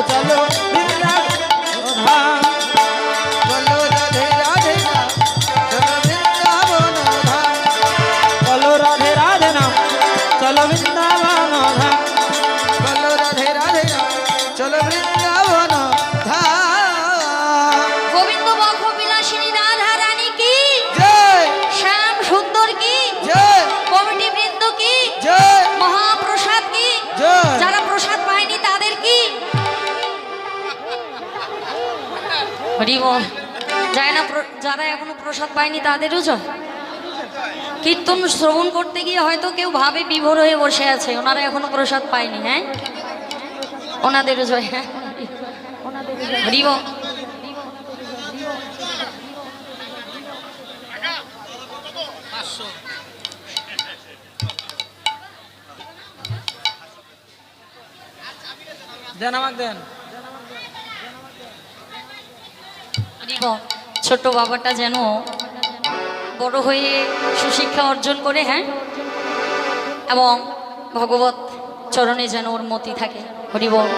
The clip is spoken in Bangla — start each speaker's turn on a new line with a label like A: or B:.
A: Échalo.
B: হরি যায় না যারা এখনও প্রসাদ পায়নি তাদেরও জয় কীর্তন শ্রবণ করতে গিয়ে হয়তো কেউ ভাবে বিভোর হয়ে বসে আছে, ওনারা এখনও প্রসাদ পায়নি হ্যাঁ? ওনাদেরও জয় হ্যাঁ? হরি
A: দেন আমাকে দেন।
B: হরি ছোট বাবাটা যেন বড় হয়ে সুশিক্ষা অর্জন করে হ্যাঁ? এবং ভগবত চরণে যেন ওর মতি থাকে। হরিবল